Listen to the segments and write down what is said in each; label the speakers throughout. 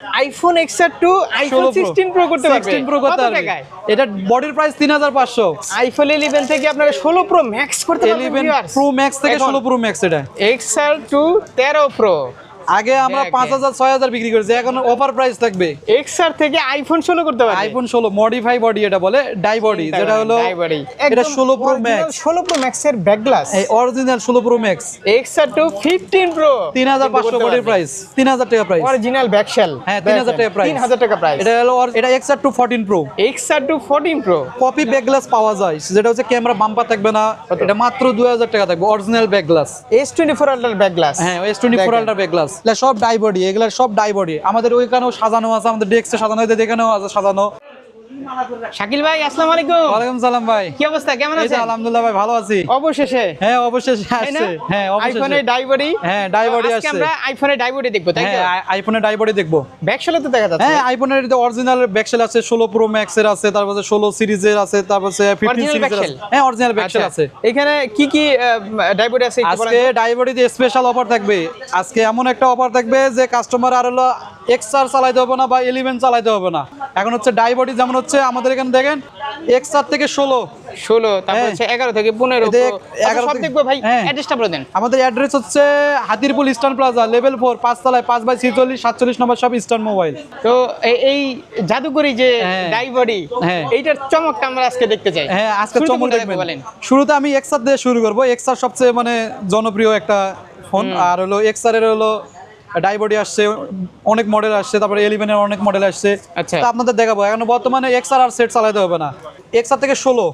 Speaker 1: IPhone XR to iPhone
Speaker 2: 16 Pro।
Speaker 1: Sixteen Pro করতে পারবে।
Speaker 2: 16 Pro করতে পারবে। এটা বডির প্রাইস তিন হাজার পাঁচশো।
Speaker 1: আইফোন ইলেভেন থেকে আপনারা ষোলো প্রো ম্যাক্স করতে পারবেন
Speaker 2: ইলেভেন প্রো ম্যাক্স থেকে ষোলো প্রো ম্যাক্স এটা।
Speaker 1: এক্সআর টু তেরো প্রো
Speaker 2: আগে আমরা। পাঁচ হাজার ছয় হাজার বিক্রি করেছি এখন অফার প্রাইস থাকবে।
Speaker 1: এক্সআর থেকে আইফোন ষোলো করতে পারবে।
Speaker 2: আইফোন ষোলো মডিফাই বডি এটা বলে ডাই বডি যেটা হলো এটা ষোলো প্রো ম্যাক্স
Speaker 1: ষোলো প্রো ম্যাক্স এর ব্যাক গ্লাস
Speaker 2: এই অরিজিনাল ষোলো Pro Max
Speaker 1: XR to fifteen Pro
Speaker 2: তিন হাজার পাঁচশো বডির প্রাইস তিন হাজার টাকা প্রাইস
Speaker 1: অরিজিনাল ব্যাকশেল
Speaker 2: হ্যাঁ তিন হাজার টাকা প্রাইস
Speaker 1: তিন হাজার টাকা প্রাইস
Speaker 2: এটা হলো এটা XR to fourteen Pro
Speaker 1: XR to fourteen Pro
Speaker 2: copy back glass পাওয়া যায় যেটা হচ্ছে ক্যামেরা বাম্পার থাকবে না এটা মাত্র দুই হাজার টাকা থাকবে original back glass
Speaker 1: S twenty four আল্ট্রার back glass
Speaker 2: হ্যাঁ S twenty four Ultra back glass সব ডাই বডি এগুলা সব ডাই বডি। আমাদের ওইখানেও সাজানো আছে, আমাদের ডেস্কে সাজানো হয়েছে এখানেও আছে সাজানো।
Speaker 1: শাকিল ভাই আসসালামু আলাইকুম।
Speaker 2: ওয়ালাইকুম সালাম ভাই।
Speaker 1: কি অবস্থা? কেমন আছেন?
Speaker 2: আলহামদুলিল্লাহ ভাই ভালো আছি।
Speaker 1: অবশেষে।
Speaker 2: হ্যাঁ
Speaker 1: না?
Speaker 2: আসছে। হ্যাঁ
Speaker 1: ডাইবডি
Speaker 2: হ্যাঁ ডাইবডি
Speaker 1: আজকে
Speaker 2: আসছে।
Speaker 1: আমরা আইফোনে ডাইবডি দেখব তাই তো?
Speaker 2: হ্যাঁ আইফোনে ডাইবডি দেখব।
Speaker 1: ব্যাকশেলে তো দেখা যাচ্ছে।
Speaker 2: হ্যাঁ আইফোনের অরিজিনাল ব্যাকসেল আছে ষোলো প্রো ম্যাক্স এর আছে তারপর ষোলো সিরিজের আছে তারপর ফিফটিন
Speaker 1: Original
Speaker 2: সিরিজের আছে। হ্যাঁ অরিজিনাল
Speaker 1: আচ্ছা,
Speaker 2: আছে।
Speaker 1: এখানে কি কি ডাইবডি আছে
Speaker 2: আজকে ডাইবডিতে স্পেশাল অফার থাকবে। আজকে এমন একটা অফার থাকবে যে কাস্টমার আর হলো এক্সআর চালাইতে হবে না বা ইলেভেন চালাইতে হবে না। এখন হচ্ছে ডাইবডি যেমন হচ্ছে আমাদের এখানে দেখেন এক্সআর থেকে ষোলো
Speaker 1: ষোলো তারপর
Speaker 2: হ্যাঁ।
Speaker 1: হচ্ছে এগারো থেকে পনেরো। আচ্ছা,
Speaker 2: 11
Speaker 1: সব
Speaker 2: থেকে-
Speaker 1: দেখব ভাই
Speaker 2: হ্যাঁ।
Speaker 1: অ্যাড্রেসটা বলে দেন
Speaker 2: আমাদের অ্যাড্রেস হচ্ছে Hatirpool eastern plaza level four পাঁচতলায় পাঁচ বাই ছিচল্লিশ সাতচল্লিশ নম্বর সব ইস্টার্ন মোবাইল
Speaker 1: তো এই জাদুকরি যে
Speaker 2: হ্যাঁ। হ্যাঁ।
Speaker 1: এইটার চমকটা আমরা আজকে দেখতে চাই
Speaker 2: হ্যাঁ আজকে চমক দেখবেন
Speaker 1: বলেন
Speaker 2: শুরুতে আমি এক্সআর দিয়ে শুরু করব এক্সআর সবচেয়ে মানে জনপ্রিয় একটা ফোন আর হলো এক্সআর এর হলো ডাইবডি আসছে অনেক মডেল আসছে তারপরে এলিভেনের অনেক মডেল আসছে।
Speaker 1: আচ্ছা।
Speaker 2: আপনাদের দেখাবো এখন বর্তমানে এক্সআর আর সেট চালাতে হবে না। এক্সআর থেকে ষোলো।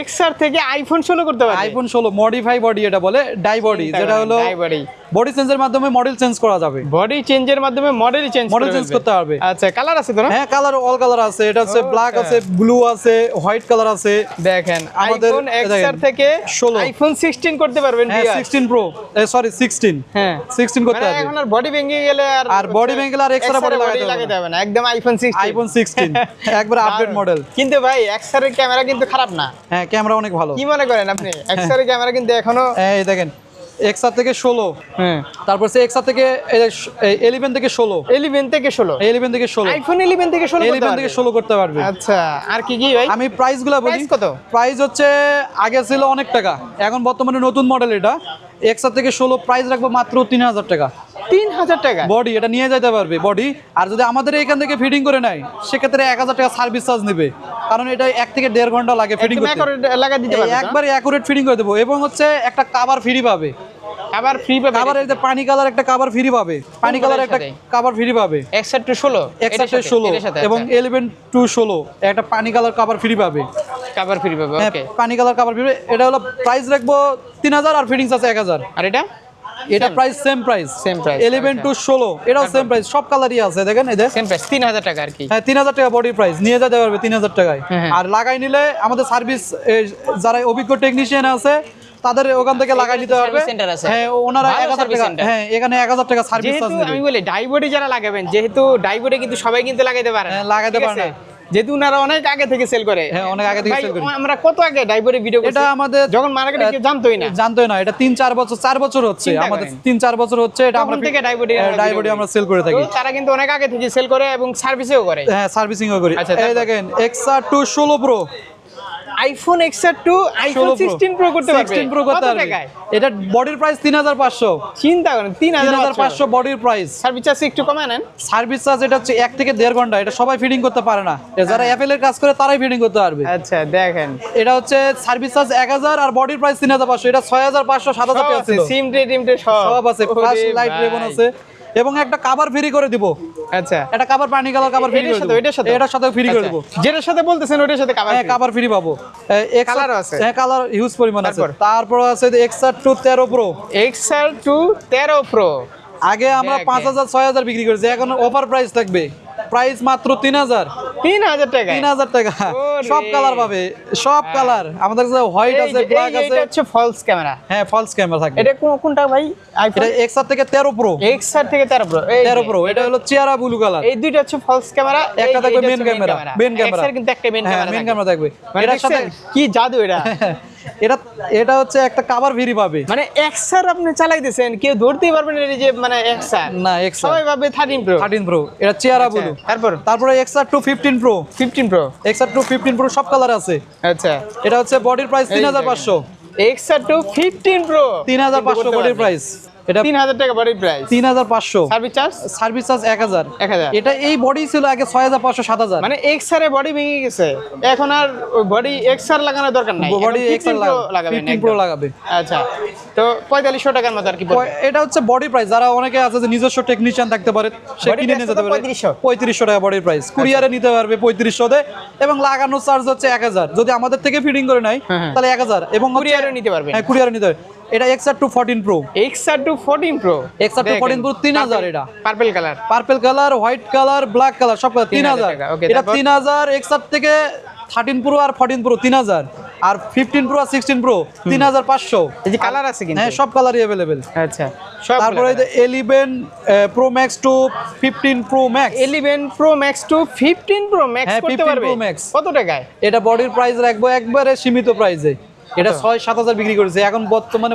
Speaker 1: এক্সআর থেকে আইফোন ষোলো করতে হবে
Speaker 2: আইফোন ষোলো মডিফাই বডি এটা বলে ডাইবডি যেটা হলো
Speaker 1: ডাইবডি।
Speaker 2: বডি চেঞ্জের মাধ্যমে মডেল চেঞ্জ করা যাবে।
Speaker 1: বডি চেঞ্জের মাধ্যমে মডেল চেঞ্জ
Speaker 2: Model change করতে পারবে।
Speaker 1: আচ্ছা কালার আছে তো না?
Speaker 2: হ্যাঁ কালার অল কালার আছে। এটা হচ্ছে ব্ল্যাক আছে ব্লু আছে হোয়াইট কালার আছে।
Speaker 1: দেখেন
Speaker 2: আমাদের-
Speaker 1: আইফোন এক্সআর থেকে
Speaker 2: 16
Speaker 1: আইফোন 16 করতে পারবেন
Speaker 2: হ্যাঁ
Speaker 1: viewers।
Speaker 2: Sixteen Pro sorry sixteen
Speaker 1: হ্যাঁ।
Speaker 2: সিক্সটিন করতে
Speaker 1: মানে
Speaker 2: হবে।
Speaker 1: এখন আর বডি ভেঙে গেলে আর
Speaker 2: আর body ভেঙে গেলে আর extra body লাগাতে হবে না।
Speaker 1: লাগাতে হবে না। একদম আইফোন 16
Speaker 2: আইফোন সিক্সটিন একবার আপডেট মডেল
Speaker 1: কিন্তু ভাই এক্সআর এর ক্যামেরা কিন্তু খারাপ না।
Speaker 2: হ্যাঁ ক্যামেরা অনেক ভালো।
Speaker 1: কি মনে করেন আপনি? এক্সআর এর ক্যামেরা কিন্তু এখনও
Speaker 2: এই দেখেন থেকে ষোলো।
Speaker 1: হ্যাঁ।
Speaker 2: তারপর সে থেকে এলিভেন থেকে ষোলো।
Speaker 1: 11 থেকে 16
Speaker 2: এলিভেন থেকে ষোলো।
Speaker 1: আইফোন 11 থেকে 16
Speaker 2: এলিভেন থেকে ষোলো করতে পারবে।
Speaker 1: আচ্ছা আর কি কি ভাই?
Speaker 2: আমি বলি।
Speaker 1: কত?
Speaker 2: প্রাইস হচ্ছে আগে ছিল অনেক টাকা। এখন বর্তমানে নতুন মডেল এটা। এক্সআর থেকে ষোলো প্রাইস রাখব মাত্র তিন হাজার টাকা।
Speaker 1: 3000 টাকা?
Speaker 2: বডি এটা নিয়ে যেতে পারবে বডি আর যদি আমাদের এখান থেকে ফিটিং করে নেয় সেক্ষেত্রে এক হাজার টাকা সার্ভিস চার্জ নেবে। কারণ এটা এক থেকে দেড় ঘণ্টা লাগে ফিটিং
Speaker 1: দিতে পারবে?
Speaker 2: একবার অ্যাকুরেট ফিটিং করে দেবো। এবং হচ্ছে একটা কাভার ফ্রি পাবে।
Speaker 1: ফ্রি পাবে
Speaker 2: কাভার যে পানি কালার একটা কাভার ফ্রি পাবে। পানি কালার একটা? কাভার ফ্রি পাবে।
Speaker 1: এক্সআর টু 16
Speaker 2: একসাথে ষোলো এবং এলেভেন টু ষোলো। একটা পানি কালার কাভার ফ্রি পাবে।
Speaker 1: কভার ফ্রি পাবে
Speaker 2: হ্যাঁ
Speaker 1: ওকে
Speaker 2: পানি কালার কাভার ফ্রি এটা হলো প্রাইস রাখব তিন হাজার আর ফিটিংস আছে এক হাজার।
Speaker 1: আর এটা?
Speaker 2: এটা price same price
Speaker 1: price,
Speaker 2: eleven
Speaker 1: আচ্ছা।
Speaker 2: টু ষোলো এটাও সেম প্রাইস সব কালারই আছে দেখেন যে।
Speaker 1: সেম প্রাইস 3000 টাকা আর কি।
Speaker 2: হ্যাঁ তিন হাজার টাকা বডি প্রাইস নিয়ে যেতে পারবে তিন হাজার টাকায়।
Speaker 1: হ্যাঁ, হ্যাঁ।
Speaker 2: আর লাগাই নিলে আমাদের সার্ভিস যারা অভিজ্ঞ টেকনিশিয়ান আছে তাদের ওখান থেকে লাগাই নিতে পারবে।
Speaker 1: আছে।
Speaker 2: হ্যাঁ ওনারা
Speaker 1: ভালো
Speaker 2: এক হাজার
Speaker 1: service
Speaker 2: টাকা হ্যাঁ এখানে এক হাজার টাকা সার্ভিস চার্জ
Speaker 1: আমি বলি ডাইবডি যারা লাগাবেন যেহেতু ডাইবডি কিন্তু সবাই কিন্তু লাগাইতে পারে না।
Speaker 2: হ্যাঁ, লাগাইতে পারে না।
Speaker 1: যেহেতু ওনারা অনেক আগে থেকে সেল করে।
Speaker 2: হ্যাঁ, অনেক আগে থেকে
Speaker 1: ভাই,
Speaker 2: করে।
Speaker 1: আমরা কত আগে ডাইবডি ভিডিও
Speaker 2: এটা আমাদের
Speaker 1: যখন মার্কেটে কেউ জানতোই না।
Speaker 2: জানতোই না এটা তিন চার বছর চার বছর হচ্ছে আমাদের
Speaker 1: করেন।
Speaker 2: তিন চার বছর হচ্ছে এটা আমরা
Speaker 1: থেকে ডাইবডি
Speaker 2: ডাইবডি আমরা সেল করে। থাকি।
Speaker 1: তারা কিন্তু অনেক আগে থেকে সেল করে এবং সার্ভিসেও করে।
Speaker 2: হ্যাঁ সার্ভিসিংও করি।
Speaker 1: আচ্ছা,
Speaker 2: এই? দেখেন এক্সআর টু ষোলো Pro
Speaker 1: iPhone XR to iPhone 16 Pro করতে পারবে।
Speaker 2: সিক্সটিন প্রো করতে
Speaker 1: কত
Speaker 2: পারবে।
Speaker 1: টাকায়?
Speaker 2: এটা বডির প্রাইস তিন হাজার পাঁচশো।
Speaker 1: চিন্তা করেন তিন
Speaker 2: তিন হাজার
Speaker 1: হাজার
Speaker 2: পাঁচশো বডির প্রাইস
Speaker 1: সার্ভিস চার্জ একটু কমায় নেন।
Speaker 2: সার্ভিস চার্জ এটা হচ্ছে এক থেকে দেড় ঘণ্টা। এটা সবাই ফিটিং করতে পারে না। যারা অ্যাপেলের কাজ করে তারাই ফিটিং করতে পারবে।
Speaker 1: আচ্ছা দেখেন।
Speaker 2: এটা হচ্ছে সার্ভিস চার্জ এক হাজার আর বডির প্রাইস তিন হাজার পাঁচশো। এটা ছয় হাজার পাঁচশো সাত হাজার টাকা ছিল।
Speaker 1: সিম টে টিম টে সব।
Speaker 2: আছে প্লাস লাইট। রেবন আছে। এবং একটা কাভার ফ্রি করে দিব।
Speaker 1: আচ্ছা।
Speaker 2: এটা কাভার পানি কালার কাভার ফ্রি
Speaker 1: এটার সাথে, এটার সাথে?
Speaker 2: এটার সাথে ফ্রি করে
Speaker 1: আচ্ছা, যেটার সাথে বলতেছেন ওটার সাথে কাভার
Speaker 2: হ্যাঁ কাভার ফ্রি পাবো।
Speaker 1: এক কালার আছে?
Speaker 2: হ্যাঁ কালার হিউজ পরিমাণ আছে।
Speaker 1: তারপর?
Speaker 2: তারপর আছে এক্সআর টু তেরো প্রো
Speaker 1: এক্সআর টু তেরো প্রো
Speaker 2: আগে আমরা পাঁচ হাজার ছয় হাজার বিক্রি করেছি। এখন অফার প্রাইস থাকবে। প্রাইস মাত্র তিন হাজার।
Speaker 1: তিন হাজার টাকা।
Speaker 2: তিন হাজার টাকা। সব কালার পাবে সব কালার। আমাদের কাছে হোয়াইট আছে ব্ল্যাক আছে।
Speaker 1: এটা হচ্ছে ফলস ক্যামেরা
Speaker 2: হ্যাঁ ফলস ক্যামেরা থাকবে।
Speaker 1: এটা কোন- কোনটা ভাই? আইফোন
Speaker 2: এটা এক্সআর থেকে তেরো প্রো
Speaker 1: এক্সআর থেকে তেরো প্রো
Speaker 2: তেরো প্রো এটা হলো চেয়ারা ব্লু কালার
Speaker 1: এই দুইটা হচ্ছে ফলস ক্যামেরা
Speaker 2: একটা থাকবে main camera main camera
Speaker 1: XR কিন্তু একটা মেন
Speaker 2: হ্যাঁ
Speaker 1: ক্যামেরা
Speaker 2: মেন ক্যামেরা থাকবে।
Speaker 1: মানে
Speaker 2: এটার সাথে
Speaker 1: কি জাদু এটা?
Speaker 2: এটা এটা হচ্ছে একটা কাভার ফ্রি পাবে।
Speaker 1: মানে এক্সার আপনি চালাইতেছেন কেউ ধরতেই পারবেন না এই যে মানে এক্সার
Speaker 2: না এক্সার
Speaker 1: সবাই ভাবে থার্টিন প্রো
Speaker 2: থার্টিন প্রো এটা চেয়ারা ব্লু
Speaker 1: তারপর?
Speaker 2: তারপরে XR to fifteen Pro
Speaker 1: fifteen Pro
Speaker 2: XR to fifteen Pro সব কালার আছে।
Speaker 1: আচ্ছা।
Speaker 2: এটা হচ্ছে বডির প্রাইস তিন হাজার পাঁচশো।
Speaker 1: এক্সার টু ফিফটিন প্রো
Speaker 2: তিন হাজার পাঁচশো বডির প্রাইস এটা
Speaker 1: তিন হাজার টাকা বডির প্রাইস
Speaker 2: তিন হাজার পাঁচশো।
Speaker 1: সার্ভিস চার্জ
Speaker 2: সার্ভিস চার্জ এক হাজার।
Speaker 1: এক হাজার।
Speaker 2: এটা এই বডি ছিল আগে ছয় হাজার পাঁচশো সাত হাজার।
Speaker 1: মানে এক্সারে বডি ভেঙে গেছে। এখন আর ওই বডি লাগানোর দরকার নাই।
Speaker 2: বডি
Speaker 1: এখন
Speaker 2: এক্সআর
Speaker 1: 15 Pro
Speaker 2: প্রো লাগাবে
Speaker 1: আচ্ছা। তো পঁয়তাল্লিশশো টাকার মতো আর কি।
Speaker 2: এটা হচ্ছে বডি প্রাইস যারা অনেকে আছে যে নিজস্ব টেকনিশিয়ান থাকতে পারে সে কিনে
Speaker 1: price
Speaker 2: নিয়ে যেতে পারে।
Speaker 1: 3500
Speaker 2: পঁয়ত্রিশশো টাকা বডির প্রাইস কুরিয়ারে নিতে পারবে পঁয়ত্রিশশো দে এবং লাগানোর চার্জ হচ্ছে এক হাজার। যদি আমাদের থেকে ফিটিং করে নেয়
Speaker 1: হ্যাঁ, হ্যাঁ।
Speaker 2: তাহলে এক হাজার। এবং
Speaker 1: কুরিয়ারে নিতে পারবেন
Speaker 2: হ্যাঁ কুরিয়ারে নিতে পারবে। এটা XR to fourteen Pro
Speaker 1: XR to fourteen Pro
Speaker 2: XR to fourteen Pro তিন হাজার এটা।
Speaker 1: Purple colour
Speaker 2: purple colour white colour black colour সব তিন হাজার। এটা? তিন হাজার এক্সআর থেকে থার্টিন প্রো আর ফোরটিন প্রো তিন হাজার। আর ফিফটিন প্রো আর সিক্সটিন প্রো তিন হাজার পাঁচশো।
Speaker 1: এই যে কালার আছে কিন্তু।
Speaker 2: হ্যাঁ সব কালারই অ্যাভেলেবেল
Speaker 1: আচ্ছা।
Speaker 2: তারপরে eleven Pro Max to fifteen Pro Max
Speaker 1: eleven Pro Max to fifteen Pro Max করতে
Speaker 2: 15
Speaker 1: পারবে?
Speaker 2: Pro Max।
Speaker 1: কত টাকায়?
Speaker 2: এটা বডির প্রাইস রাখব একবারে সীমিত প্রাইসে এটা ছয় সাত হাজার বিক্রি করেছে। এখন বর্তমানে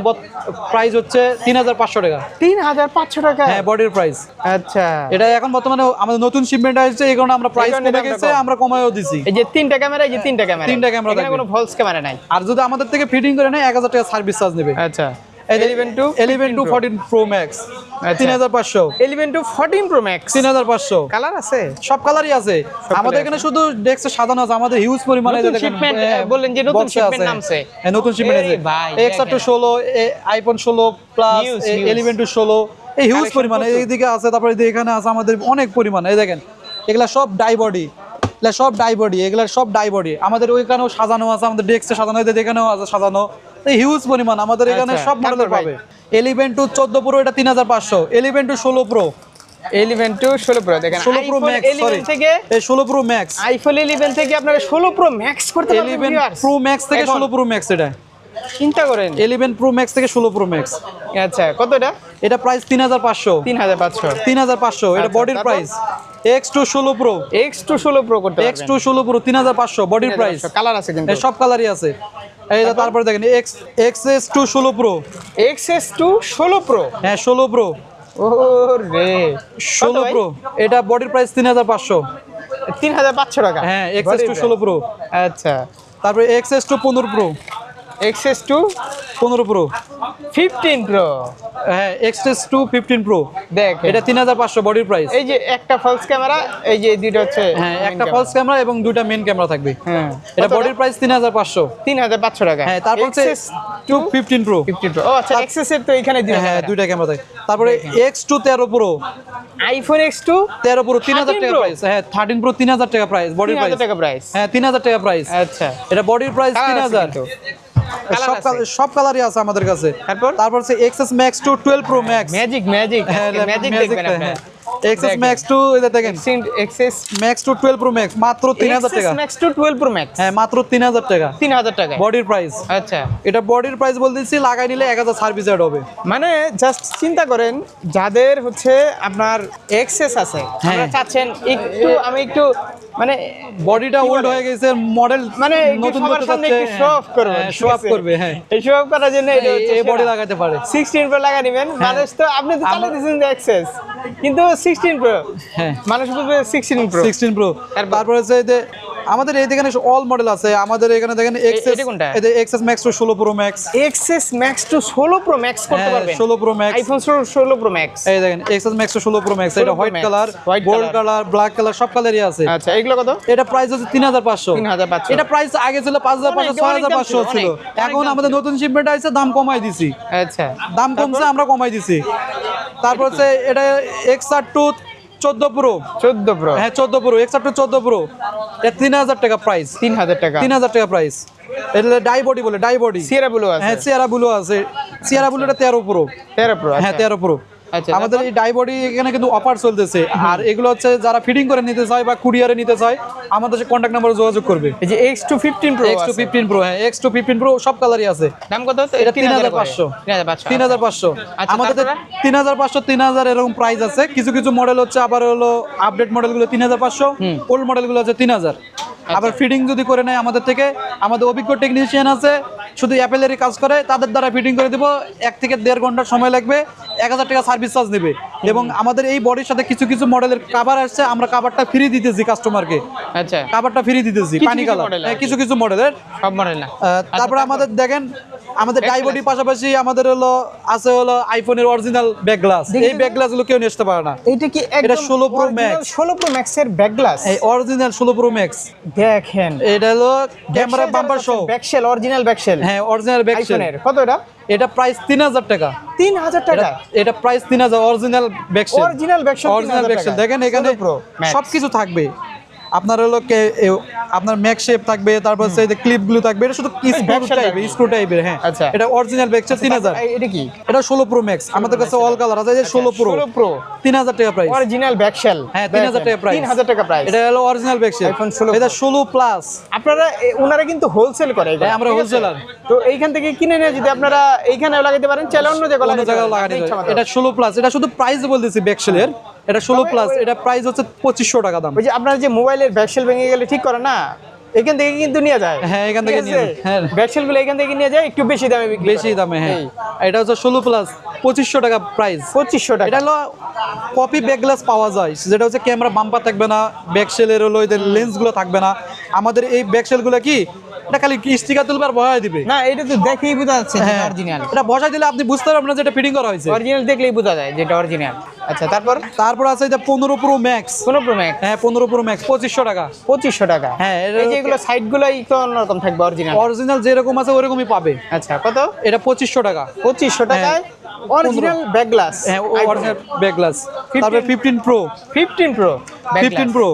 Speaker 2: প্রাইস হচ্ছে তিন হাজার পাঁচশো টাকা।
Speaker 1: তিন হাজার পাঁচশো টাকা?
Speaker 2: হ্যাঁ বডির প্রাইস
Speaker 1: আচ্ছা।
Speaker 2: এটা এখন বর্তমানে আমাদের নতুন শিপমেন্ট আসছে এই কারণে আমরা প্রাইস কমে গেছে আমরা কমায়ও দিছি।
Speaker 1: এই যে তিনটা ক্যামেরা এই যে তিনটা ক্যামেরা
Speaker 2: তিনটা ক্যামেরা
Speaker 1: এখানে কোনো ফলস ক্যামেরা নাই।
Speaker 2: আর যদি আমাদের থেকে ফিটিং করে নেয় এক হাজার টাকা সার্ভিস চার্জ নেবে।
Speaker 1: আচ্ছা।
Speaker 2: Eleven to eleven to fourteen Pro Max
Speaker 1: আচ্ছা। টু প্রো ম্যাক্স কালার আছে?
Speaker 2: সব কালারই আছে। আমাদের
Speaker 1: colour
Speaker 2: এখানে শুধু ডেস্কে সাজানো আছে। আমাদের হিউজ পরিমাণে
Speaker 1: নতুন
Speaker 2: দেখেন, হ্যাঁ,
Speaker 1: বললেন যে নতুন
Speaker 2: box এ
Speaker 1: shipment
Speaker 2: আছে।
Speaker 1: নামছে।
Speaker 2: নতুন শিপমেন্ট আছে। এক্স টু
Speaker 1: দেখেন।
Speaker 2: ষোলো আইফোন ষোলো plus
Speaker 1: Huge, huge।
Speaker 2: Eleven to ষোলো। এই হিউজ পরিমাণে। এইদিকে আছে তারপরে এখানে আছে আমাদের অনেক পরিমাণে। এই দেখেন এগুলা সব ডাই বডি এগুলা সব ডাই বডি এগুলা সব ডাই বডি আমাদের ওইখানেও সাজানো আছে আমাদের ডেস্কে সাজানো আছে এখানেও আছে সাজানো। হিউজ পরিমাণ। আমাদের এখানে
Speaker 1: আচ্ছা,
Speaker 2: সব মডেলের পাবে। এলিভেন টু চোদ্দ প্রো এটা তিন হাজার পাঁচশো। এলিভেন টু ষোলো প্রো
Speaker 1: ইলেভেন টু ষোলো প্রো দেখেন
Speaker 2: ষোলো প্রো ম্যাক্স সরি
Speaker 1: থেকে
Speaker 2: এই ষোলো প্রো ম্যাক্স
Speaker 1: আইফোন ইলেভেন থেকে আপনারা ষোলো প্রো ম্যাক্স করতে
Speaker 2: প্রো ম্যাক্স থেকে ষোলো প্রো ম্যাক্স এটা।
Speaker 1: চিন্তা করেন।
Speaker 2: প্রো ম্যাক্স থেকে ষোলো প্রো ম্যাক্স
Speaker 1: আচ্ছা কত এটা?
Speaker 2: এটা প্রাইস তিন হাজার পাঁচশো।
Speaker 1: তিন হাজার পাঁচশো।
Speaker 2: তিন হাজার পাঁচশো এটা বডির প্রাইস এক্স টু ষোলো প্রো
Speaker 1: এক্স টু ষোলো প্রো করতে
Speaker 2: এক্স টু ষোলো প্রো তিন হাজার পাঁচশো বডির প্রাইস
Speaker 1: কালার আছে কিন্তু।
Speaker 2: সব কালারই আছে। এই তারপরে? দেখেন এক্স এক্স এস টু ষোলো প্রো
Speaker 1: এক্স এস টু ষোলো প্রো
Speaker 2: হ্যাঁ ষোলো প্রো
Speaker 1: ও রে
Speaker 2: ষোলো প্রো এটা বডির প্রাইস তিন হাজার পাঁচশো।
Speaker 1: তিন হাজার পাঁচশো টাকা।
Speaker 2: হ্যাঁ এক্স এস টু ষোলো প্রো
Speaker 1: আচ্ছা।
Speaker 2: তারপরে এক্স এস টু পনেরো প্রো
Speaker 1: এক্স এস টু
Speaker 2: পনেরো প্রো
Speaker 1: ফিফটিন প্রো
Speaker 2: হ্যাঁ এক্সএস টু ফিফটিন প্রো
Speaker 1: দেখ
Speaker 2: এটা তিন হাজার পাঁচশো বডির প্রাইস
Speaker 1: এই যে একটা ফলস ক্যামেরা এই যে দুইটা হচ্ছে
Speaker 2: হ্যাঁ একটা ফলস ক্যামেরা এবং দুইটা মেন ক্যামেরা থাকবে।
Speaker 1: হ্যাঁ।
Speaker 2: এটা বডির প্রাইস তিন হাজার পাঁচশো।
Speaker 1: তিন হাজার পাঁচশো টাকা।
Speaker 2: হ্যাঁ তারপর হচ্ছে to fifteen Pro
Speaker 1: fifteen Pro ও আচ্ছা এক্সেস এর তো এখানে
Speaker 2: হ্যাঁ দুইটা ক্যামেরা থাকে তারপরে এক্স টু তেরো প্রো
Speaker 1: আইফোন এক্স টু
Speaker 2: তেরো প্রো তিন হাজার টাকা প্রাইস হ্যাঁ থার্টিন প্রো তিন হাজার টাকা প্রাইস বডির প্রাইস
Speaker 1: টাকা প্রাইস
Speaker 2: হ্যাঁ তিন হাজার টাকা প্রাইস
Speaker 1: আচ্ছা।
Speaker 2: এটা বডির প্রাইস তিন হাজার। সব কালার সব কালারই আছে আমাদের কাছে।
Speaker 1: তারপর?
Speaker 2: তারপর হচ্ছে XS Max to twelve Pro Max
Speaker 1: magic magic magic দেখবেন
Speaker 2: এক্সএস ম্যাক্স টু এটা দেখেন।
Speaker 1: XS
Speaker 2: Max to twelve Pro Max মাত্র তিন হাজার টাকা।
Speaker 1: Max to twelve Pro Max
Speaker 2: হ্যাঁ মাত্র তিন হাজার টাকা।
Speaker 1: তিন হাজার টাকা
Speaker 2: বডির প্রাইস
Speaker 1: আচ্ছা।
Speaker 2: এটা বডির প্রাইস বলতেছি লাগাই নিলে এক হাজার সার্ভিস অ্যাড হবে।
Speaker 1: মানে জাস্ট চিন্তা করেন যাদের হচ্ছে আপনার এক্সেস আছে
Speaker 2: হ্যাঁ।
Speaker 1: আপনারা চাচ্ছেন একটু আমি একটু মানে
Speaker 2: বডিটা ওল্ড হয়ে গেছে মডেল
Speaker 1: মানে
Speaker 2: নতুন
Speaker 1: সবার সামনে একটু শো অফ করবে
Speaker 2: শো অফ করবে হ্যাঁ।
Speaker 1: এই শো অফ করার জন্য এটা
Speaker 2: এই বডি লাগাতে পারে।
Speaker 1: 16 প্রো লাগা নেবেন মানুষ তো আপনি তো চালিয়ে দিয়েছেন যে এক্সেস কিন্তু 16 প্রো
Speaker 2: হ্যাঁ।
Speaker 1: মানুষ বুঝবে 16 প্রো
Speaker 2: সিক্সটিন প্রো
Speaker 1: তারপর?
Speaker 2: তারপরে হচ্ছে যে আমাদের এই এখানে অল মডেল আছে আমাদের এখানে দেখেন এক্সএস
Speaker 1: এটা
Speaker 2: এক্সএস ম্যাক্স টু ষোলো Pro Max
Speaker 1: XS Max to 16 Pro Max করতে
Speaker 2: হ্যাঁ,
Speaker 1: পারবেন।
Speaker 2: 16 Pro Max।
Speaker 1: IPhone 16 Pro Max
Speaker 2: এই দেখেন এক্সএস ম্যাক্স টু ষোলো প্রো ম্যাক্স এটা white colour gold colour black colour সব কালারই আছে।
Speaker 1: আচ্ছা এগুলো কত?
Speaker 2: এটা প্রাইস হচ্ছে তিন হাজার পাঁচশো।
Speaker 1: 3500
Speaker 2: এটা প্রাইস আগে ছিল পাঁচ হাজার পাঁচশো
Speaker 1: অনেক,
Speaker 2: ছয়
Speaker 1: অনেক
Speaker 2: হাজার
Speaker 1: দাম
Speaker 2: পাঁচশো
Speaker 1: ছিল,
Speaker 2: এখন আমাদের নতুন শিপমেন্ট আছে দাম কমাই দিছি।
Speaker 1: আচ্ছা।
Speaker 2: দাম কমছে আমরা কমাই দিছি। তারপর হচ্ছে এটা এক্স আর টু চোদ্দ প্রো
Speaker 1: 14 প্রো
Speaker 2: হ্যাঁ চোদ্দ প্রো এক্স আর টু চোদ্দ প্রো এটা তিন হাজার টাকা প্রাইস
Speaker 1: 3000 টাকা।
Speaker 2: তিন হাজার টাকা প্রাইস এটা ডাই বডি বলে ডাই বডি
Speaker 1: সিয়ারা ব্লু আছে।
Speaker 2: হ্যাঁ সিয়ারা ব্লু আছে। সিয়ারা ব্লুটা তেরো প্রো
Speaker 1: 13 প্রো
Speaker 2: হ্যাঁ তেরো প্রো
Speaker 1: আচ্ছা,
Speaker 2: আমাদের এই ডাই বডি এখানে কিন্তু অফার চলতেছে। আর এগুলো হচ্ছে যারা ফিটিং করে নিতে চায় বা কুরিয়ারে নিতে চায় আমাদের সাথে কন্ট্যাক্ট নাম্বারে যোগাযোগ করবে।
Speaker 1: এই যে X215 pro
Speaker 2: X two fifteen pro হ্যাঁ এক্স টু ফিফটিন প্রো সব কালারই আছে।
Speaker 1: দাম কত
Speaker 2: এটা 3500
Speaker 1: 3500
Speaker 2: তিন হাজার পাঁচশো।
Speaker 1: আচ্ছা,
Speaker 2: আমাদের? তিন হাজার পাঁচশো তিন হাজার এরকম প্রাইস আছে। কিছু কিছু মডেল হচ্ছে আবার হলো আপডেট মডেলগুলো তিন হাজার পাঁচশো। ওল্ড মডেলগুলো হচ্ছে তিন হাজার।
Speaker 1: আচ্ছা।
Speaker 2: আবার ফিটিং যদি করে নেয় আমাদের থেকে আমাদের অভিজ্ঞ টেকনিশিয়ান আছে শুধু অ্যাপেলেরই কাজ করে তাদের দ্বারা ফিটিং করে দিব। এক থেকে দেড় ঘণ্টা সময় লাগবে। এক হাজার টাকা সার্ভিস চার্জ নেবে। এবং আমাদের এই বডির সাথে কিছু কিছু মডেলের কাভার আসছে আমরা কাভারটা ফ্রি দিতেছি কাস্টমারকে
Speaker 1: আচ্ছা।
Speaker 2: কাভারটা ফ্রি দিতেছি পানি কালার। কিছু কিছু মডেলের
Speaker 1: সব মডেল না
Speaker 2: তারপরে আমাদের দেখেন আমাদের ডাইবডি পাশাপাশি আমাদের হলো আছে হলো আইফোনের অরিজিনাল ব্যাক গ্লাস এই ব্যাক গ্লাসগুলো কেউ আসতে পারে না।
Speaker 1: এইটা কি
Speaker 2: এটা 16 Pro Max।
Speaker 1: 16 Pro Max এর ব্যাক গ্লাস
Speaker 2: এই অরিজিনাল ষোলো প্রো ম্যাক্স
Speaker 1: দেখেন।
Speaker 2: এটা হলো ক্যামেরা বাম্পার সহ
Speaker 1: back shell original back shell
Speaker 2: হ্যাঁ অরিজিনাল ব্যাক
Speaker 1: আইফোনের কত এটা?
Speaker 2: এটা প্রাইস তিন হাজার টাকা।
Speaker 1: 3000 টাকা?
Speaker 2: এটা প্রাইস তিন হাজার original back shell
Speaker 1: original back shell
Speaker 2: original back shell দেখেন এখানে সবকিছু থাকবে। আপনার হলো কে- আপনার ম্যাক শেপ থাকবে তারপর এই যে ক্লিপগুলো থাকবে এটা শুধু স্ক্রু টাইপের স্ক্রু টাইপের হ্যাঁ।
Speaker 1: আচ্ছা।
Speaker 2: এটা অরিজিনাল ব্যাকসেল তিন হাজার।
Speaker 1: এটা কি?
Speaker 2: এটা ষোলো প্রো ম্যাক্স আমাদের কাছে অল কালার আছে যে ষোলো প্রো
Speaker 1: 16 প্রো
Speaker 2: তিন হাজার টাকা প্রাইস
Speaker 1: অরিজিনাল ব্যাকশেল
Speaker 2: হ্যাঁ তিন হাজার টাকা প্রাইস
Speaker 1: 3000 টাকা প্রাইস
Speaker 2: এটা হলো অরিজিনাল ব্যাকসেল
Speaker 1: iPhone 16
Speaker 2: এটা ষোলো প্লাস
Speaker 1: আপনারা ওনারা কিন্তু হোলসেল করে
Speaker 2: হ্যাঁ, আমরা
Speaker 1: আছে? তো এইখান থেকে কিনে নিয়ে যদি আপনারা এইখানেও লাগাতে পারেন চাইলে অন্য জায়গায় লাগাতে পারেন।
Speaker 2: এটা ষোলো প্লাস এটা শুধু প্রাইস বলতেছি ব্যাকসেলের এটা ষোলো প্লাস এটা প্রাইস হচ্ছে পঁচিশশো টাকা দাম।
Speaker 1: ওই যে আপনার যে মোবাইলের ব্যাকশেল ভেঙে গেলে ঠিক করে না? এখান থেকে কিন্তু নিয়ে যায়।
Speaker 2: হ্যাঁ, এখান থেকে নিয়ে হ্যাঁ।
Speaker 1: ব্যাকশেলগুলো এখান থেকে নিয়ে যায় একটু বেশি দামে বিক্রি
Speaker 2: বেশি দামে হ্যাঁ। এটা হচ্ছে ষোলো প্লাস পঁচিশশো টাকা প্রাইস
Speaker 1: পঁচিশশো টাকা।
Speaker 2: এটা হলো কপি ব্যাক গ্লাস পাওয়া যায়। যেটা হচ্ছে ক্যামেরা বাম্পার থাকবে না ব্যাক সেলের হলো এদের লেন্সগুলো থাকবে না। আমাদের এই ব্যাক সেলগুলো কি এটা খালি স্টিকার তুলবে আর বসায় দিবে?
Speaker 1: না এটা তো দেখেই বোঝা যাচ্ছে
Speaker 2: হ্যাঁ।
Speaker 1: অরিজিনাল
Speaker 2: এটা বসায় দিলে আপনি বুঝতে পারবেন যে এটা ফিটিং করা হয়েছে।
Speaker 1: অরিজিনাল দেখলেই বোঝা যায় যেটা অরিজিনাল আচ্ছা তারপর?
Speaker 2: তারপর আছে এটা পনেরো প্রো ম্যাক্স
Speaker 1: কোনো প্রোম্যাক
Speaker 2: হ্যাঁ পনেরো প্রো ম্যাক্স পঁচিশশো টাকা।
Speaker 1: পঁচিশশো টাকা।
Speaker 2: হ্যাঁ,
Speaker 1: এই যে এগুলো সাইডগুলো একটু অন্যরকম থাকবে অরিজিনাল
Speaker 2: অরিজিনাল যেরকম আছে ওরকমই পাবে।
Speaker 1: আচ্ছা কত?
Speaker 2: এটা পঁচিশশো টাকা।
Speaker 1: পঁচিশশো টাকায় অরিজিনাল ব্যাক গ্লাস
Speaker 2: হ্যাঁ অরিজিনাল ব্যাক গ্লাস তারপরে fifteen pro
Speaker 1: fifteen pro
Speaker 2: fifteen pro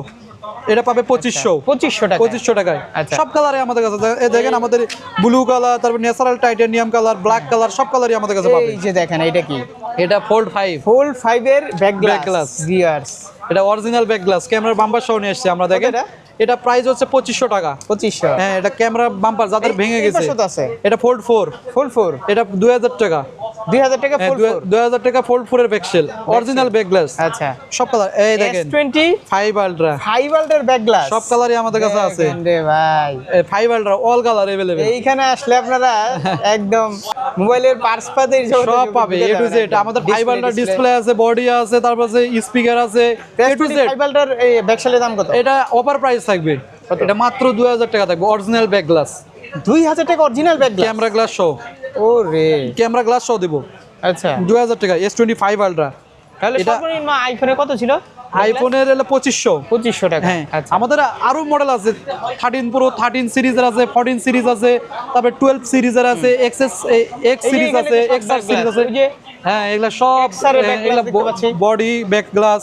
Speaker 2: এটা পাবে পঁচিশশো।
Speaker 1: পঁচিশশো টাকা
Speaker 2: পঁচিশশো টাকায়।
Speaker 1: আচ্ছা।
Speaker 2: সব কালারে আমাদের কাছে দেখেন আমাদের ব্লু কালার তারপর natural titanium colour black colour সব কালারই আমাদের কাছে পাবে।
Speaker 1: এই যে দেখেন এটা কি?
Speaker 2: এটা ফোল্ড ফাইভ
Speaker 1: ফোল্ড ফাইভ এর ব্যাক গ্লাস ভিয়ার্স
Speaker 2: এটা অরিজিনাল ব্যাক গ্লাস ক্যামেরার বাম্পার সহ নিয়ে এসেছি আমরা দেখেন।
Speaker 1: এটা?
Speaker 2: প্রাইস হচ্ছে পঁচিশশো টাকা।
Speaker 1: পঁচিশশো।
Speaker 2: হ্যাঁ এটা ক্যামেরা বাম্পার যাদের ভেঙে গেছে। এটা ফোল্ড ফোর
Speaker 1: ফোল্ড ফোর
Speaker 2: এটা দুই হাজার টাকা।
Speaker 1: দুই হাজার টাকা
Speaker 2: হ্যাঁ
Speaker 1: ফুল
Speaker 2: দুই হাজার টাকা ফোল্ড ফোরের ব্যাকসেল অরিজিনাল ব্যাক গ্লাস
Speaker 1: আচ্ছা
Speaker 2: সব কালার এই দেখেন।
Speaker 1: টোয়েন্টি
Speaker 2: ফাইভ আলট্রা
Speaker 1: ফাইভ ওয়ার্ল্ডের ব্যাক গ্লাস
Speaker 2: সব কালারই আমাদের কাছে আছে।
Speaker 1: রে ভাই।
Speaker 2: Five ultra all colour available
Speaker 1: এইখানে আসলে আপনারা একদম মোবাইলের পার্স পাতে
Speaker 2: সব পাবে এ টু জেড আমাদের ফাইভ আলট্রা ডিসপ্লে আছে বডি আছে তারপর আছে স্পিকার আছে এ টু জেড
Speaker 1: ফাইভ ওয়ার্ল্ডের ব্যাকশালের দাম কত?
Speaker 2: এটা অফার প্রাইস থাকবে। এটা মাত্র দুই হাজার টাকা থাকবে অরিজিনাল ব্যাক গ্লাস
Speaker 1: দুই হাজার টাকা original back glass
Speaker 2: camera glass সহ।
Speaker 1: ও রে
Speaker 2: ক্যামেরা গ্লাস সহ দেবো।
Speaker 1: আচ্ছা।
Speaker 2: দু হাজার টাকা এস টোয়েন্টি ফাইভ আলট্রা
Speaker 1: তাহলে
Speaker 2: এটা-
Speaker 1: আইফোনে কত ছিল?
Speaker 2: আইফোনের হলো পঁচিশশো।
Speaker 1: পঁচিশশো টাকা।
Speaker 2: হ্যাঁ
Speaker 1: আচ্ছা।
Speaker 2: আমাদের আরও মডেল আছে থার্টিন প্রো থার্টিন সিরিজের আছে ফোরটিন সিরিজ আছে তারপরে টুয়েলভ সিরিজের আছে এক্সএস এক্স সিরিজ আছে এক্স সিরিজ আছে। হ্যাঁ এগুলা সব এগুলা। বডি ব্যাক গ্লাস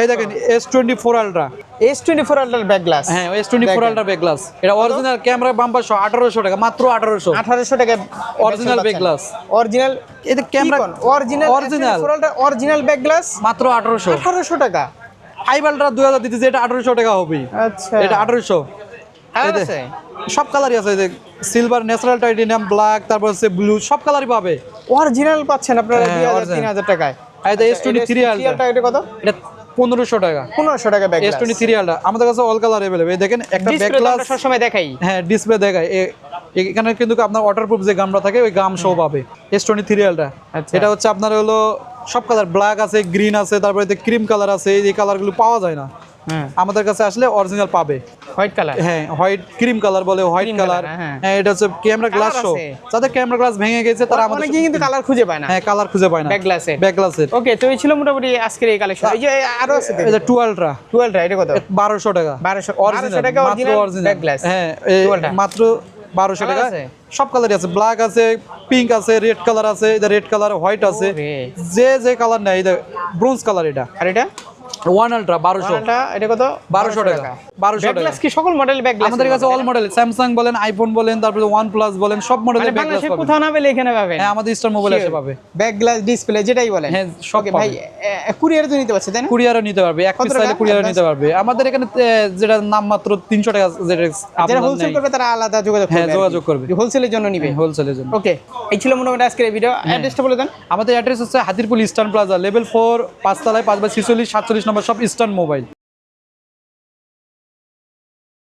Speaker 2: এই দেখেন S twenty four ultra
Speaker 1: S twenty four আল্ট্রার back glass
Speaker 2: হ্যাঁ S twenty four ultra back glass এটা অরিজিনাল ক্যামেরা বাম্পার সহ আঠারোশো টাকা মাত্র আঠারোশো।
Speaker 1: আঠারোশো টাকা
Speaker 2: Original back glass।
Speaker 1: অরিজিনাল
Speaker 2: এটা camera
Speaker 1: original
Speaker 2: Original।
Speaker 1: Original back glass
Speaker 2: মাত্র আঠারোশো।
Speaker 1: আঠারোশো টাকা।
Speaker 2: ফাইভ আলট্রা দুই হাজার দিতেছে এটা আঠারোশো টাকা হবে।
Speaker 1: আচ্ছা।
Speaker 2: এটা আঠারোশো।
Speaker 1: আছে?
Speaker 2: সব কালারই আছে যে সিলভার ন্যাচারাল টাইটেনিয়াম ব্ল্যাক তারপর হচ্ছে ব্লু সব কালারই পাবে।
Speaker 1: অরিজিনাল পাচ্ছেন আপনারা
Speaker 2: হ্যাঁ,
Speaker 1: দুই হাজার তিন হাজার টাকায়।
Speaker 2: এই S twenty three ultra
Speaker 1: ultra এটা কত?
Speaker 2: এটা পনেরোশো টাকা।
Speaker 1: পনেরোশো টাকা
Speaker 2: এস টোয়েন্টি থ্রি আলট্রা আমাদের কাছে অল কালার অ্যাভেলেবল দেখেন একটা ব্যাক গ্লাস
Speaker 1: সবসময় দেখাই।
Speaker 2: হ্যাঁ ডিসপ্লে দেখায় এখানে কিন্তু আপনার ওয়াটারপ্রুফ যে গামটা থাকে ওই গাম সহ পাবে। এস টোয়েন্টি থ্রি আলট্রা
Speaker 1: আচ্ছা।
Speaker 2: এটা হচ্ছে আপনার হলো সব কালার ব্ল্যাক আছে গ্রিন আছে তারপরে ক্রিম কালার আছে এই কালারগুলো পাওয়া যায় না।
Speaker 1: হ্যাঁ।
Speaker 2: আমাদের কাছে আসলে অরিজিনাল পাবে।
Speaker 1: হোয়াইট কালার
Speaker 2: হ্যাঁ হোয়াইট ক্রিম কালার বলে হোয়াইট কালার
Speaker 1: হ্যাঁ।
Speaker 2: এটা হচ্ছে ক্যামেরা গ্লাস
Speaker 1: আছে।
Speaker 2: যাদের ক্যামেরা গ্লাস ভেঙে গেছে তারা আমাদের
Speaker 1: অনেকেই কিন্তু কালার খুঁজে পায় না।
Speaker 2: হ্যাঁ কালার খুঁজে পায় না।
Speaker 1: ব্যাক গ্লাসে
Speaker 2: ব্যাক গ্লাসের
Speaker 1: ওকে তো এই ছিল মোটামুটি আজকের এই কালেকশন এই যে আরও আছে
Speaker 2: এই যে টুয়েলভটা
Speaker 1: টুয়েলভ এটা কত?
Speaker 2: বারোশো টাকা।
Speaker 1: বারোশো
Speaker 2: অরিজিনাল
Speaker 1: বারোশো টাকা
Speaker 2: মাত্র
Speaker 1: অরিজিনাল ব্যাক গ্লাস
Speaker 2: হ্যাঁ এই
Speaker 1: 12 টা।
Speaker 2: মাত্র বারোশো
Speaker 1: Colour
Speaker 2: টাকা।
Speaker 1: আছে?
Speaker 2: সব কালারই আছে। ব্ল্যাক আছে পিঙ্ক আছে রেড কালার আছে এটা রেড কালার হোয়াইট আছে। যে যে কালার নেই এটা ব্রোঞ্জ কালার এটা।
Speaker 1: আর এটা?
Speaker 2: ওয়ান আলট্রা বারোশো।
Speaker 1: এটা এটা কত?
Speaker 2: 1200 টাকা। 1200 টাকা।
Speaker 1: কি সকল মডেল ব্যাক
Speaker 2: আমাদের কাছে অল মডেল স্যামসাং বলেন আইফোন বলেন তারপরে ওয়ান প্লাস বলেন সব মডেলের ব্যাক গ্লাস
Speaker 1: বাংলাদেশে কোথাও না পেলে এখানে পাবেন।
Speaker 2: হ্যাঁ আমাদের স্টার মোবাইল এসে পাবে।
Speaker 1: ব্যাক গ্লাস ডিসপ্লে যেটাই বলেন।
Speaker 2: হ্যাঁ, সব
Speaker 1: ভাই কুরিয়ার তো নিতে পারছে তাই না?
Speaker 2: কুরিয়ারও নিতে পারবে এক পিস চাইলে কুরিয়ারও নিতে পারবে। আমাদের এখানে যেটা নাম মাত্র তিনশো টাকা যেটা
Speaker 1: যারা হোলসেল করবে তারা আলাদা যোগাযোগ
Speaker 2: হ্যাঁ, যোগাযোগ করবে।
Speaker 1: হোলসেলের জন্য নিবে।
Speaker 2: হোলসেলের জন্য।
Speaker 1: ওকে এই ছিল মোটামুটি আজকের এই ভিডিও অ্যাড্রেসটা বলে দেন।
Speaker 2: আমাদের অ্যাড্রেস হচ্ছে Hatirpool Eastern Plaza level four পাঁচতলায় পাঁচ বাই ছিচল্লিশ সাতচল্লিশ নম্বর সব ইস্টার্ন মোবাইল